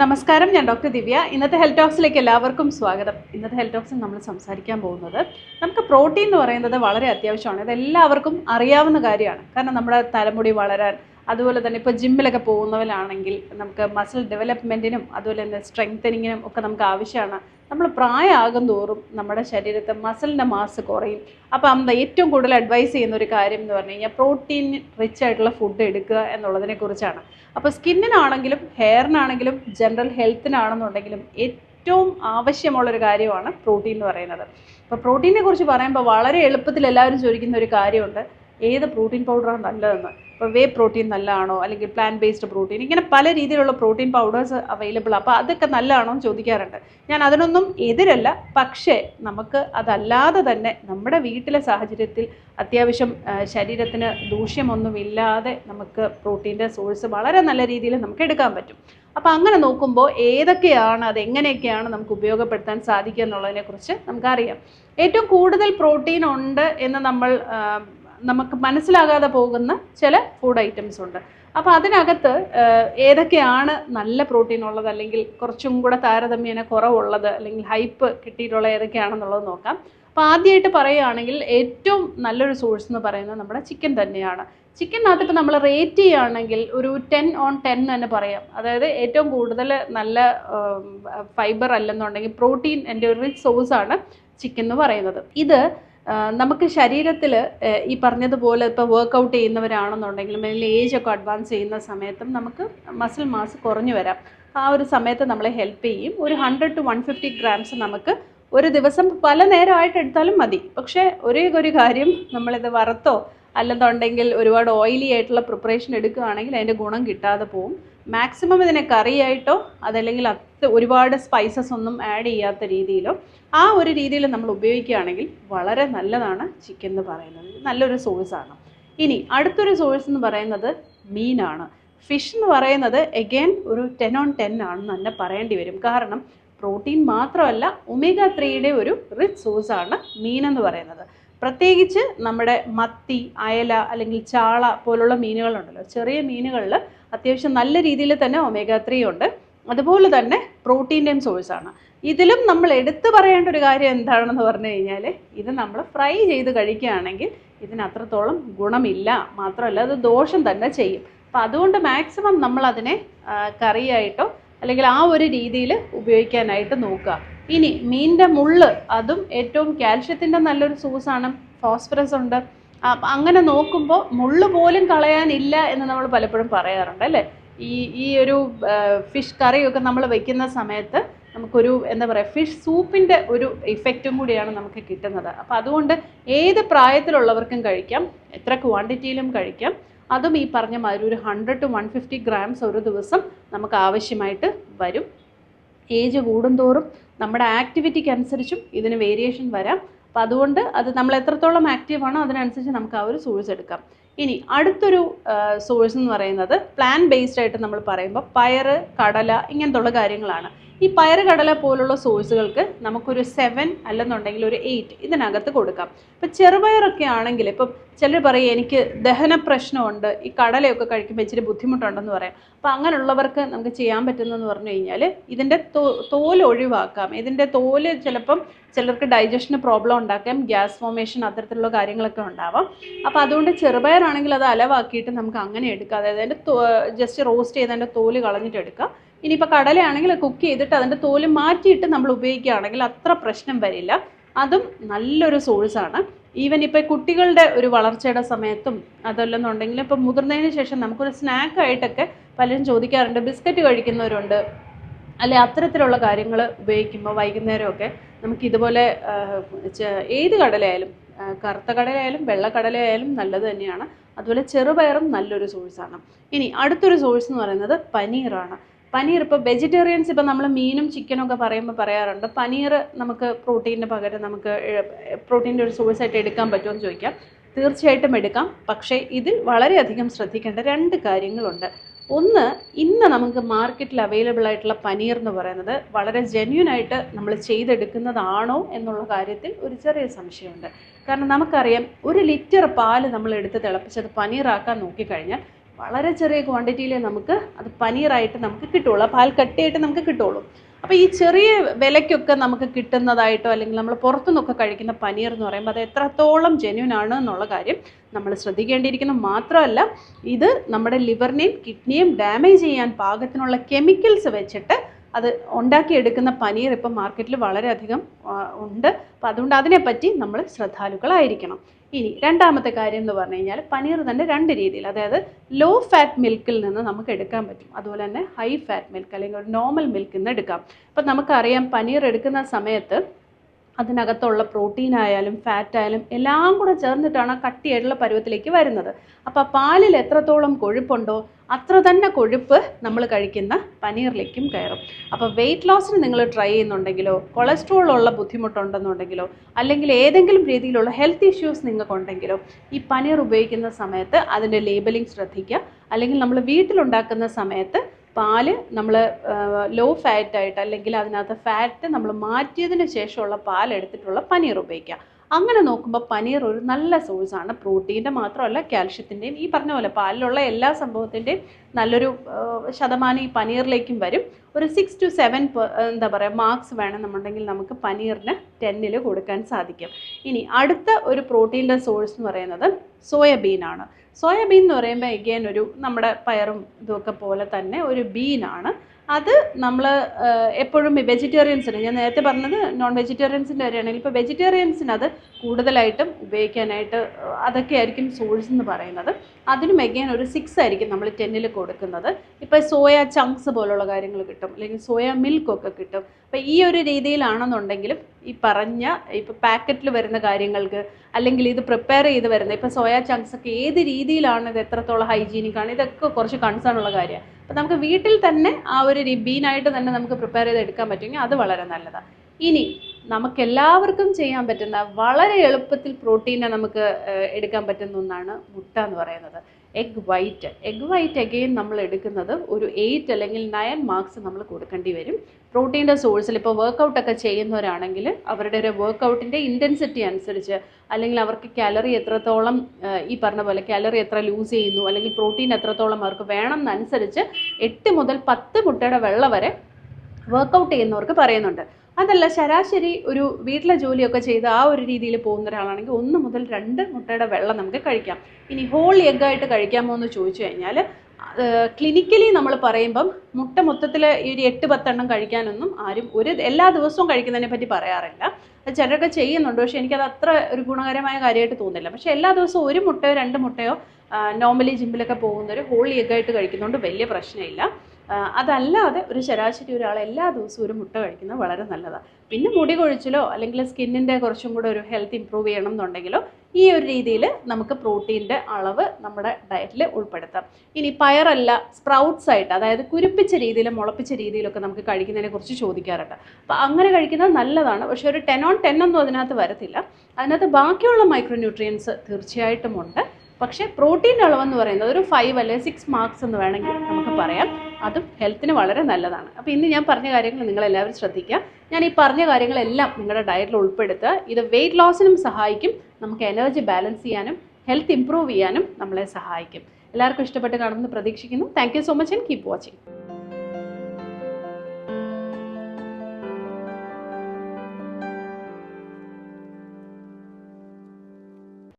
നമസ്കാരം ഞാൻ ഡോക്ടർ ദിവ്യ. ഇന്നത്തെ ഹെൽത്ത് ടോക്സിലേക്ക് എല്ലാവർക്കും സ്വാഗതം. ഇന്നത്തെ ഹെൽത്ത് ടോക്സിൽ നമ്മൾ സംസാരിക്കാൻ പോകുന്നത് നമുക്ക് പ്രോട്ടീൻ എന്ന് പറയുന്നത് വളരെ അത്യാവശ്യമാണ്. ഇത് എല്ലാവർക്കും അറിയാവുന്ന കാര്യമാണ്. കാരണം നമ്മുടെ തലമുടി വളരാൻ അതുപോലെ തന്നെ ഇപ്പോൾ ജിമ്മിലൊക്കെ പോകുന്നവരാണെങ്കിൽ നമുക്ക് മസിൽ ഡെവലപ്മെന്റിനും അതുപോലെ തന്നെ സ്ട്രെങ്തനിങ്ങിനും ഒക്കെ നമുക്ക് ആവശ്യമാണ്. നമ്മൾ പ്രായമാകും തോറും നമ്മുടെ ശരീരത്തെ മസിലിന്റെ മാസ് കുറയും. അപ്പോൾ അമ്മ ഏറ്റവും കൂടുതൽ അഡ്വൈസ് ചെയ്യുന്ന ഒരു കാര്യം എന്ന് പറഞ്ഞു കഴിഞ്ഞാൽ പ്രോട്ടീൻ റിച്ച് ആയിട്ടുള്ള ഫുഡ് എടുക്കുക എന്നുള്ളതിനെ കുറിച്ചാണ്. അപ്പോൾ സ്കിന്നിനാണെങ്കിലും ഹെയറിനാണെങ്കിലും ജനറൽ ഹെൽത്തിനാണെന്നുണ്ടെങ്കിലും ഏറ്റവും ആവശ്യമുള്ളൊരു കാര്യമാണ് പ്രോട്ടീൻ എന്ന് പറയുന്നത്. അപ്പോൾ പ്രോട്ടീനെ കുറിച്ച് പറയുമ്പോൾ വളരെ എളുപ്പത്തിൽ എല്ലാവരും ചോദിക്കുന്ന ഒരു കാര്യമുണ്ട്. ഏത് പ്രോട്ടീൻ പൗഡറാണ് നല്ലതെന്ന്. ഇപ്പോൾ വേ പ്രോട്ടീൻ നല്ലതാണോ? അല്ലെങ്കിൽ പ്ലാൻ ബേസ്ഡ് പ്രോട്ടീൻ. ഇങ്ങനെ പല രീതിയിലുള്ള പ്രോട്ടീൻ പൗഡേഴ്സ് അവൈലബിൾ അപ്പോൾ അതൊക്കെ നല്ലതാണോ എന്ന് ചോദിക്കാറുണ്ട്. ഞാൻ അതിനൊന്നും എതിരല്ല. പക്ഷേ നമുക്ക് അതല്ലാതെ തന്നെ നമ്മുടെ വീട്ടിലെ സാഹചര്യത്തിൽ അത്യാവശ്യം ശരീരത്തിന് ദൂഷ്യമൊന്നുമില്ലാതെ നമുക്ക് പ്രോട്ടീന്റെ സോഴ്സ് വളരെ നല്ല രീതിയിൽ നമുക്ക് എടുക്കാൻ പറ്റും. അപ്പോൾ അങ്ങനെ നോക്കുമ്പോൾ ഏതൊക്കെയാണ് അത് എങ്ങനെയൊക്കെയാണ് നമുക്ക് ഉപയോഗപ്പെടുത്താൻ സാധിക്കുക എന്നുള്ളതിനെക്കുറിച്ച് നമുക്കറിയാം. ഏറ്റവും കൂടുതൽ പ്രോട്ടീൻ ഉണ്ട് എന്ന് നമ്മൾ നമുക്ക് മനസ്സിലാകാതെ പോകുന്ന ചില ഫുഡ് ഐറ്റംസ് ഉണ്ട്. അപ്പോൾ അതിനകത്ത് ഏതൊക്കെയാണ് നല്ല പ്രോട്ടീൻ ഉള്ളത് അല്ലെങ്കിൽ കുറച്ചും കൂടെ താരതമ്യേന കുറവുള്ളത് അല്ലെങ്കിൽ ഹൈപ്പ് കിട്ടിയിട്ടുള്ള ഏതൊക്കെയാണെന്നുള്ളത് നോക്കാം. അപ്പോൾ ആദ്യമായിട്ട് പറയുകയാണെങ്കിൽ ഏറ്റവും നല്ലൊരു സോഴ്സ് എന്ന് പറയുന്നത് നമ്മുടെ ചിക്കൻ തന്നെയാണ്. ചിക്കനകത്ത് ഇപ്പോൾ നമ്മൾ റേറ്റ് ചെയ്യുകയാണെങ്കിൽ ഒരു ടെൻ ഓൺ ടെൻ തന്നെ പറയാം. അതായത് ഏറ്റവും കൂടുതൽ നല്ല ഫൈബർ അല്ലെന്നുണ്ടെങ്കിൽ പ്രോട്ടീൻ എന്റെ ഒരു റിച്ച് സോഴ്സാണ് ചിക്കൻ എന്ന് പറയുന്നത്. ഇത് നമുക്ക് ശരീരത്തിൽ ഈ പറഞ്ഞതുപോലെ ഇപ്പോൾ വർക്കൗട്ട് ചെയ്യുന്നവരാണെന്നുണ്ടെങ്കിലും അല്ലെങ്കിൽ ഏജ് ഒക്കെ അഡ്വാൻസ് ചെയ്യുന്ന സമയത്തും നമുക്ക് മസിൽ മാസ് കുറഞ്ഞു വരാം. ആ ഒരു സമയത്ത് നമ്മളെ ഹെൽപ്പ് ചെയ്യും. ഒരു hundred to one fifty grams നമുക്ക് ഒരു ദിവസം പല നേരമായിട്ട് എടുത്താലും മതി. പക്ഷേ ഒരേ ഒരു കാര്യം നമ്മളിത് വറുത്തോ അല്ലെന്നുണ്ടെങ്കിൽ ഒരുപാട് ഓയിലി ആയിട്ടുള്ള പ്രിപ്പറേഷൻ എടുക്കുകയാണെങ്കിൽ അതിന്റെ ഗുണം കിട്ടാതെ പോവും. മാക്സിമം ഇതിനെ കറിയായിട്ടോ അതല്ലെങ്കിൽ അത് ഒരുപാട് സ്പൈസസ് ഒന്നും ആഡ് ചെയ്യാത്ത രീതിയിലോ ആ ഒരു രീതിയിൽ നമ്മൾ ഉപയോഗിക്കുകയാണെങ്കിൽ വളരെ നല്ലതാണ് ചിക്കൻ എന്ന് പറയുന്നത്. നല്ലൊരു സോഴ്സാണ് ഇനി അടുത്തൊരു സോഴ്സ് എന്ന് പറയുന്നത് മീനാണ്. ഫിഷ് എന്ന് പറയുന്നത് എഗെയിൻ ഒരു ടെൻ ഓൺ ടെൻ ആണെന്ന് തന്നെ പറയേണ്ടി വരും. കാരണം പ്രോട്ടീൻ മാത്രമല്ല ഒമേഗ ത്രീയുടെ ഒരു റിച്ച് സോഴ്സാണ് മീൻ എന്ന് പറയുന്നത്. പ്രത്യേകിച്ച് നമ്മുടെ മത്തി അയല അല്ലെങ്കിൽ ചാള പോലുള്ള മീനുകളുണ്ടല്ലോ ചെറിയ മീനുകളിൽ അത്യാവശ്യം നല്ല രീതിയിൽ തന്നെ ഒമേഗ ത്രീ ഉണ്ട്. അതുപോലെ തന്നെ പ്രോട്ടീന്റെയും സോഴ്സാണ് ഇതിലും നമ്മൾ എടുത്തു പറയേണ്ട ഒരു കാര്യം എന്താണെന്ന് പറഞ്ഞു കഴിഞ്ഞാൽ ഇത് നമ്മൾ ഫ്രൈ ചെയ്ത് കഴിക്കുകയാണെങ്കിൽ ഇതിന് അത്രത്തോളം ഗുണമില്ല. മാത്രമല്ല അത് ദോഷം തന്നെ ചെയ്യും. അപ്പം അതുകൊണ്ട് മാക്സിമം നമ്മളതിനെ കറിയായിട്ടോ അല്ലെങ്കിൽ ആ ഒരു രീതിയിൽ ഉപയോഗിക്കാനായിട്ട് നോക്കുക. ഇനി മീനിന്റെ മുള്ള് അതും ഏറ്റവും കാൽഷ്യത്തിന്റെ നല്ലൊരു സോഴ്സാണ് ഫോസ്ഫറസ് ഉണ്ട്. അങ്ങനെ നോക്കുമ്പോൾ മുള്ള് പോലും കളയാനില്ല എന്ന് നമ്മൾ പലപ്പോഴും പറയാറുണ്ട് അല്ലേ? ഈ ഈ ഒരു ഫിഷ് കറിയൊക്കെ നമ്മൾ വെക്കുന്ന സമയത്ത് നമുക്കൊരു എന്താ പറയുക ഫിഷ് സൂപ്പിന്റെ ഒരു ഇഫക്റ്റും കൂടിയാണ് നമുക്ക് കിട്ടുന്നത്. അപ്പോൾ അതുകൊണ്ട് ഏത് പ്രായത്തിലുള്ളവർക്കും കഴിക്കാം എത്ര ക്വാണ്ടിറ്റിയിലും കഴിക്കാം അതും ഈ പറഞ്ഞ മാതിരി ഒരു hundred to one fifty grams ഒരു ദിവസം നമുക്ക് ആവശ്യമായിട്ട് വരും. ഏജ് കൂടുന്തോറും നമ്മുടെ ആക്ടിവിറ്റിക്ക് അനുസരിച്ചും ഇതിന് വേരിയേഷൻ വരാം. അപ്പോൾ അതുകൊണ്ട് അത് നമ്മൾ എത്രത്തോളം ആക്റ്റീവ് ആണോ അതിനനുസരിച്ച് നമുക്ക് ആ ഒരു സോഴ്സ് എടുക്കാം. ഇനി അടുത്തൊരു സോഴ്സ് എന്ന് പറയുന്നത് പ്ലാൻ ബേസ്ഡ് ആയിട്ട് നമ്മൾ പറയുമ്പോൾ പയർ കടല ഇങ്ങനത്തുള്ള കാര്യങ്ങളാണ്. ഈ പയറുകടല പോലുള്ള സോഴ്സുകൾക്ക് നമുക്കൊരു സെവൻ അല്ലെന്നുണ്ടെങ്കിൽ ഒരു എയ്റ്റ് ഇതിനകത്ത് കൊടുക്കാം. ഇപ്പം ചെറുപയറൊക്കെ ആണെങ്കിൽ ഇപ്പം ചിലർ പറയും എനിക്ക് ദഹന പ്രശ്നമുണ്ട് ഈ കടലയൊക്കെ കഴിക്കുമ്പോൾ ഇച്ചിരി ബുദ്ധിമുട്ടുണ്ടെന്ന് പറയാം. അപ്പോൾ അങ്ങനെയുള്ളവർക്ക് നമുക്ക് ചെയ്യാൻ പറ്റുന്നതെന്ന് പറഞ്ഞു കഴിഞ്ഞാൽ ഇതിന്റെ തോ തോൽ ഒഴിവാക്കാം. ഇതിന്റെ തോൽ ചിലപ്പം ചിലർക്ക് ഡൈജഷന് പ്രോബ്ലം ഉണ്ടാക്കാം ഗ്യാസ് ഫോമേഷൻ അത്തരത്തിലുള്ള കാര്യങ്ങളൊക്കെ ഉണ്ടാവാം. അപ്പോൾ അതുകൊണ്ട് ചെറുപയറാണെങ്കിൽ അത് അലവാക്കിയിട്ട് നമുക്ക് അങ്ങനെ എടുക്കാം. അതായത് അതിന്റെ ജസ്റ്റ് റോസ്റ്റ് ചെയ്ത് അതിന്റെ തോൽ കളഞ്ഞിട്ട് എടുക്കാം. ഇനിയിപ്പോൾ കടലയാണെങ്കിൽ കുക്ക് ചെയ്തിട്ട് അതിന്റെ തോൽ മാറ്റിയിട്ട് നമ്മൾ ഉപയോഗിക്കുകയാണെങ്കിൽ അത്ര പ്രശ്നം വരില്ല. അതും നല്ലൊരു സോഴ്സാണ് ഈവൻ ഇപ്പോൾ കുട്ടികളുടെ ഒരു വളർച്ചയുടെ സമയത്തും അതല്ലെന്നുണ്ടെങ്കിൽ ഇപ്പോൾ മുതിർന്നതിന് ശേഷം നമുക്കൊരു സ്നാക്കായിട്ടൊക്കെ പലരും ചോദിക്കാറുണ്ട്. ബിസ്ക്കറ്റ് കഴിക്കുന്നവരുണ്ട്. അല്ലെ അത്തരത്തിലുള്ള കാര്യങ്ങൾ ഉപയോഗിക്കുമ്പോൾ വൈകുന്നേരമൊക്കെ നമുക്ക് ഇതുപോലെ ഏത് കടലയായാലും കറുത്ത കടലയായാലും വെള്ളക്കടലയായാലും നല്ലത് തന്നെയാണ്. അതുപോലെ ചെറുപയറും നല്ലൊരു സോഴ്സാണ് ഇനി അടുത്തൊരു സോഴ്സ് എന്ന് പറയുന്നത് പനീറാണ്. പനീർ ഇപ്പോൾ വെജിറ്റേറിയൻസ് ഇപ്പോൾ നമ്മൾ മീനും ചിക്കനും ഒക്കെ പറയുമ്പോൾ പറയാറുണ്ട്. പനീർ നമുക്ക് പ്രോട്ടീനിന് പകരം നമുക്ക് പ്രോട്ടീന്റെ ഒരു സോഴ്സ് ആയിട്ട് എടുക്കാൻ പറ്റുമോ എന്ന് ചോദിക്കാം. തീർച്ചയായിട്ടും എടുക്കാം. പക്ഷേ ഇതിൽ വളരെയധികം ശ്രദ്ധിക്കേണ്ട രണ്ട് കാര്യങ്ങളുണ്ട്. ഒന്ന് ഇന്ന് നമുക്ക് മാർക്കറ്റിൽ അവൈലബിൾ ആയിട്ടുള്ള പനീർ എന്ന് പറയുന്നത് വളരെ ജെന്യൂൻ ആയിട്ട് നമ്മൾ ചെയ്തെടുക്കുന്നതാണോ എന്നുള്ള കാര്യത്തിൽ ഒരു ചെറിയ സംശയമുണ്ട്. കാരണം നമുക്കറിയാം ഒരു ലിറ്റർ പാൽ നമ്മൾ എടുത്ത് തിളപ്പിച്ചത് പനീറാക്കാൻ നോക്കിക്കഴിഞ്ഞാൽ വളരെ ചെറിയ ക്വാണ്ടിറ്റിയിൽ നമുക്ക് അത് പനീറായിട്ട് നമുക്ക് കിട്ടുള്ളൂ പാൽ കട്ടിയായിട്ട് നമുക്ക് കിട്ടുള്ളൂ അപ്പോൾ ഈ ചെറിയ വിലയ്ക്കൊക്കെ നമുക്ക് കിട്ടുന്നതായിട്ടോ അല്ലെങ്കിൽ നമ്മൾ പുറത്തുനിന്നൊക്കെ കഴിക്കുന്ന പനീർ എന്ന് പറയുമ്പോൾ അത് എത്രത്തോളം ജെന്യൂൻ ആണ് എന്നുള്ള കാര്യം നമ്മൾ ശ്രദ്ധിക്കേണ്ടിയിരിക്കുന്നു. മാത്രമല്ല ഇത് നമ്മുടെ ലിവറിനെയും കിഡ്നിയും ഡാമേജ് ചെയ്യാൻ പാകത്തിനുള്ള കെമിക്കൽസ് വെച്ചിട്ട് അത് ഉണ്ടാക്കിയെടുക്കുന്ന പനീർ ഇപ്പം മാർക്കറ്റിൽ വളരെയധികം ഉണ്ട്. അപ്പോൾ അതുകൊണ്ട് അതിനെപ്പറ്റി നമ്മൾ ശ്രദ്ധാലുക്കളായിരിക്കണം. ഇനി രണ്ടാമത്തെ കാര്യം എന്ന് പറഞ്ഞു കഴിഞ്ഞാൽ പനീർ തന്നെ രണ്ട് രീതിയിൽ അതായത് ലോ ഫാറ്റ് മിൽക്കിൽ നിന്ന് നമുക്ക് എടുക്കാൻ പറ്റും. അതുപോലെ തന്നെ ഹൈ ഫാറ്റ് മിൽക്ക് അല്ലെങ്കിൽ ഒരു നോർമൽ മിൽക്കിൽ നിന്ന് എടുക്കാം. അപ്പം നമുക്കറിയാം പനീർ എടുക്കുന്ന സമയത്ത് അതിനകത്തുള്ള പ്രോട്ടീൻ ആയാലും ഫാറ്റ് ആയാലും എല്ലാം കൂടെ ചേർന്നിട്ടാണ് കട്ടിയായിട്ടുള്ള പരുവത്തിലേക്ക് വരുന്നത്. അപ്പോൾ പാലിൽ എത്രത്തോളം കൊഴുപ്പുണ്ടോ അത്ര തന്നെ കൊഴുപ്പ് നമ്മൾ കഴിക്കുന്ന പനീറിലേക്കും കയറും. അപ്പോൾ വെയിറ്റ് ലോസിന് നിങ്ങൾ ട്രൈ ചെയ്യുന്നുണ്ടെങ്കിലോ കൊളസ്ട്രോൾ ഉള്ള ബുദ്ധിമുട്ടുണ്ടെന്നുണ്ടെങ്കിലോ അല്ലെങ്കിൽ ഏതെങ്കിലും രീതിയിലുള്ള ഹെൽത്ത് ഇഷ്യൂസ് നിങ്ങൾക്കുണ്ടെങ്കിലോ ഈ പനീർ ഉപയോഗിക്കുന്ന സമയത്ത് അതിന്റെ ലേബലിംഗ് ശ്രദ്ധിക്കുക. അല്ലെങ്കിൽ നമ്മൾ വീട്ടിലുണ്ടാക്കുന്ന സമയത്ത് പാൽ നമ്മൾ ലോ ഫാറ്റ് ആയിട്ട് അല്ലെങ്കിൽ അതിനകത്ത് ഫാറ്റ് നമ്മൾ മാറ്റിയതിന് ശേഷമുള്ള പാൽ എടുത്തിട്ടുള്ള പനീർ ഉപയോഗിക്കുക അങ്ങനെ നോക്കുമ്പോൾ പനീർ ഒരു നല്ല സോഴ്സ് ആണ്. പ്രോട്ടീന്റെ മാത്രമല്ല കാൽഷ്യത്തിന്റെയും ഈ പറഞ്ഞ പോലെ പാലിലുള്ള എല്ലാ സംഭവത്തിന്റെയും നല്ലൊരു ശതമാനം ഈ പനീറിലേക്കും വരും. ഒരു സിക്സ് ടു സെവൻ എന്താ പറയുക മാർക്സ് വേണമെന്നുണ്ടെങ്കിൽ നമുക്ക് പനീറിന് ടെന്നിൽ കൊടുക്കാൻ സാധിക്കും. ഇനി അടുത്ത ഒരു പ്രോട്ടീന്റെ സോഴ്സ് എന്ന് പറയുന്നത് സോയാബീനാണ് സോയാബീൻ എന്ന് പറയുമ്പോൾ എഗെയിൻ ഒരു നമ്മുടെ പയറും ഇതൊക്കെ പോലെ തന്നെ ഒരു ബീനാണ്. അത് നമ്മൾ എപ്പോഴും വെജിറ്റേറിയൻസിന് ഞാൻ നേരത്തെ പറഞ്ഞത് നോൺ വെജിറ്റേറിയൻസിന്റെ കാര്യമാണെങ്കിൽ ഇപ്പോൾ വെജിറ്റേറിയൻസിന് അത് കൂടുതലായിട്ടും ഉപയോഗിക്കാനായിട്ട് അതൊക്കെ ആയിരിക്കും സോഴ്സ് എന്ന് പറയുന്നത്. അതിനും എഗെയിൻ ഒരു സിക്സ് ആയിരിക്കും നമ്മൾ ടെന്നിൽ കൊടുക്കുന്നത്. ഇപ്പോൾ സോയ ചങ്ക്സ് പോലുള്ള കാര്യങ്ങൾ കിട്ടും. അല്ലെങ്കിൽ സോയ മിൽക്കൊക്കെ കിട്ടും. അപ്പോൾ ഈ ഒരു രീതിയിലാണെന്നുണ്ടെങ്കിലും ഈ പറഞ്ഞ ഇപ്പോൾ പാക്കറ്റിൽ വരുന്ന കാര്യങ്ങൾക്ക് അല്ലെങ്കിൽ ഇത് പ്രിപ്പയർ ചെയ്ത് വരുന്ന ഇപ്പോൾ സോയ ചങ്ക്സ് ഒക്കെ ഏത് രീതിയിലാണ് ഇത് എത്രത്തോളം ഹൈജീനിക് ആണ് ഇതൊക്കെ കുറച്ച് കൺസേൺ ഉള്ള കാര്യമാണ് അപ്പോൾ നമുക്ക് വീട്ടിൽ തന്നെ ആ ഒരു ബീനായിട്ട് തന്നെ നമുക്ക് പ്രിപ്പയർ ചെയ്ത് എടുക്കാൻ പറ്റുമെങ്കിൽ അത് വളരെ നല്ലതാണ് ഇനി നമുക്ക് എല്ലാവർക്കും ചെയ്യാൻ പറ്റുന്ന വളരെ എളുപ്പത്തിൽ പ്രോട്ടീനെ നമുക്ക് എടുക്കാൻ പറ്റുന്ന ഒന്നാണ് മുട്ട എന്ന് പറയുന്നത്. Egg white egg white again നമ്മൾ എടുക്കുന്നത് ഒരു എയ്റ്റ് അല്ലെങ്കിൽ നയൻ മാർക്സ് നമ്മൾ കൊടുക്കേണ്ടി വരും. പ്രോട്ടീന്റെ സോഴ്സിൽ ഇപ്പോൾ വർക്കൗട്ടൊക്കെ ചെയ്യുന്നവരാണെങ്കിൽ അവരുടെ ഒരു വർക്കൗട്ടിന്റെ ഇന്റൻസിറ്റി അനുസരിച്ച് അല്ലെങ്കിൽ അവർക്ക് കാലറി എത്രത്തോളം ഈ പറഞ്ഞ പോലെ കാലറി എത്ര ലൂസ് ചെയ്യുന്നു അല്ലെങ്കിൽ പ്രോട്ടീൻ എത്രത്തോളം അവർക്ക് വേണം എന്നനുസരിച്ച് എട്ട് മുതൽ പത്ത് മുട്ടയുടെ വെള്ള വരെ വർക്കൗട്ട് ചെയ്യുന്നവർക്ക് പറയുന്നുണ്ട്. അതല്ല ശരാശരി ഒരു വീട്ടിലെ ജോലിയൊക്കെ ചെയ്ത് ആ ഒരു രീതിയിൽ പോകുന്ന ഒരാളാണെങ്കിൽ ഒന്ന് മുതൽ രണ്ട് മുട്ടയുടെ വെള്ളം നമുക്ക് കഴിക്കാം. ഇനി ഹോൾ എഗ്ഗായിട്ട് കഴിക്കാമോ എന്ന് ചോദിച്ചു കഴിഞ്ഞാൽ ക്ലിനിക്കലി നമ്മൾ പറയുമ്പം മുട്ട മൊത്തത്തിൽ ഈ ഒരു എട്ട് പത്തെണ്ണം കഴിക്കാനൊന്നും ആരും ഒരു എല്ലാ ദിവസവും കഴിക്കുന്നതിനെ പറ്റി പറയാറില്ല. അത് ചിലരൊക്കെ ചെയ്യുന്നുണ്ട് പക്ഷേ എനിക്കത് അത്ര ഒരു ഗുണകരമായ കാര്യമായിട്ട് തോന്നില്ല പക്ഷേ എല്ലാ ദിവസവും ഒരു മുട്ടയോ രണ്ട് മുട്ടയോ നോർമലി ജിമ്മിലൊക്കെ പോകുന്നവർ ഹോൾ എഗ്ഗായിട്ട് കഴിക്കുന്നതുകൊണ്ട് വലിയ പ്രശ്നമില്ല. അതല്ലാതെ ഒരു ശരാശരി ഒരാൾ എല്ലാ ദിവസവും ഒരു മുട്ട കഴിക്കുന്നത് വളരെ നല്ലതാണ് പിന്നെ മുടി കൊഴിച്ചിലോ അല്ലെങ്കിൽ സ്കിന്നിന്റെ കുറച്ചും കൂടെ ഒരു ഹെൽത്ത് ഇമ്പ്രൂവ് ചെയ്യണം എന്നുണ്ടെങ്കിലോ ഈ ഒരു രീതിയിൽ നമുക്ക് പ്രോട്ടീന്റെ അളവ് നമ്മുടെ ഡയറ്റിൽ ഉൾപ്പെടുത്താം. ഇനി പയറല്ല സ്പ്രൗട്ട്സ് ആയിട്ട് അതായത് കുരുപ്പിച്ച രീതിയിൽ മുളപ്പിച്ച രീതിയിലൊക്കെ നമുക്ക് കഴിക്കുന്നതിനെ കുറിച്ച് ചോദിക്കാറുണ്ട്. അപ്പോൾ അങ്ങനെ കഴിക്കുന്നത് നല്ലതാണ്. പക്ഷേ ഒരു ടെൻ ഓൺ ടെൻ ഒന്നും അതിനകത്ത് വരത്തില്ല. അതിനകത്ത് ബാക്കിയുള്ള മൈക്രോന്യൂട്രിയൻസ് തീർച്ചയായിട്ടും ഉണ്ട്. പക്ഷേ പ്രോട്ടീന്റെ അളവെന്ന് പറയുന്നത് ഒരു ഫൈവ് അല്ലെങ്കിൽ സിക്സ് മാർക്സ് എന്ന് വേണമെങ്കിൽ നമുക്ക് പറയാം. അതും ഹെൽത്തിന് വളരെ നല്ലതാണ്. അപ്പോൾ ഇന്ന് ഞാൻ പറഞ്ഞ കാര്യങ്ങൾ നിങ്ങളെല്ലാവരും ശ്രദ്ധിക്കുക. ഞാൻ ഈ പറഞ്ഞ കാര്യങ്ങളെല്ലാം നിങ്ങളുടെ ഡയറ്റിൽ ഉൾപ്പെടുത്തുക. ഇത് വെയിറ്റ് ലോസിനും സഹായിക്കും. നമുക്ക് എനർജി ബാലൻസ് ചെയ്യാനും ഹെൽത്ത് ഇംപ്രൂവ് ചെയ്യാനും നമ്മളെ സഹായിക്കും. എല്ലാവർക്കും ഇഷ്ടപ്പെട്ട് കാണുമെന്ന് പ്രതീക്ഷിക്കുന്നു. Thank so much and keep watching